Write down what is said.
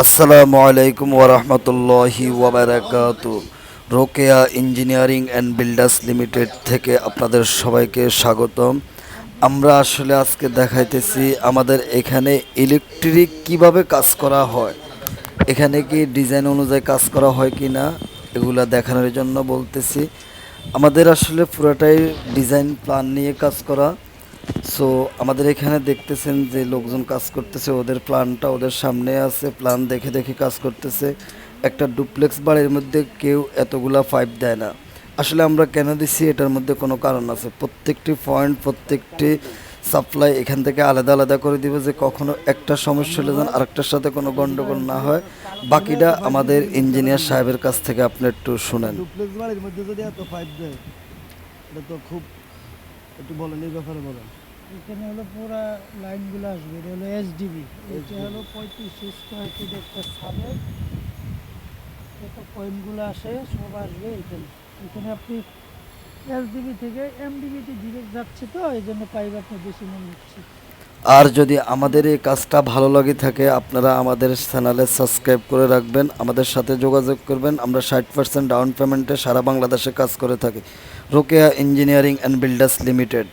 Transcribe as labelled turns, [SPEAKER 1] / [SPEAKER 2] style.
[SPEAKER 1] আসসালামু আলাইকুম ওরহমতুল্লাহি ওবরাকাত Rokeya engineering and builders limited থেকে আপনাদের সবাইকে স্বাগতম। আমরা আসলে আজকে দেখাইতেছি আমাদের এখানে ইলেকট্রিক কীভাবে কাজ করা হয়। এখানে কি ডিজাইন অনুযায়ী কাজ করা হয় কি না এগুলা দেখানোর জন্য বলতেছি। আমাদের আসলে পুরোটাই ডিজাইন প্ল্যান নিয়ে কাজ করা। সো আমাদের এখানে দেখতেছেন যে লোকজন কাজ করতেছে, ওদের প্ল্যানটা ওদের সামনে আছে প্ল্যান দেখে দেখে কাজ করতেছে। একটা ডুপ্লেক্স বাড়ির মধ্যে কেউ এতগুলা পাইপ দেয় না। আসলে আমরা কেন দিছি এটার মধ্যে কোনো কারণ আছে? প্রত্যেকটি পয়েন্ট প্রত্যেকটি সাপ্লাই এখান থেকে আলাদা আলাদা করে দিব যে কখনো একটা সমস্যা হলে যেন আরেকটার সাথে কোনো গণ্ডগোল না হয়। বাকিটা আমাদের ইঞ্জিনিয়ার সাহেবের কাছ থেকে আপনি একটু শুনেন।
[SPEAKER 2] ডুপ্লেক্স বাড়ির মধ্যে যদি এত পাইপ দেয়, এটা তো খুব একটু বলেন, এই ব্যাপারে বলেন।
[SPEAKER 3] এখানে হলো পুরা লাইনগুলো আসবে, এটা হলো এসডিবি এটা হলো পঁয়ত্রিশ স্কোয়ার ফিট একটা ছাদে। কত পয়েন্টগুলো আসে, সব আসবে এখানে। এখানে আপনি এসডিবি থেকে এমডিবিতে ডিরেক্ট যাচ্ছে তো, এই জন্য পাইপ আপনি বেশি মনে হচ্ছে।
[SPEAKER 1] আর যদি আমাদের এই কাজটা ভালো লাগে থাকে, আপনারা আমাদের চ্যানেলে সাবস্ক্রাইব করে রাখবেন, আমাদের সাথে যোগাযোগ করবেন। আমরা ষাট পার্সেন্ট ডাউন পেমেন্টে সারা বাংলাদেশে কাজ করে থাকি। Rokeya engineering and builders limited.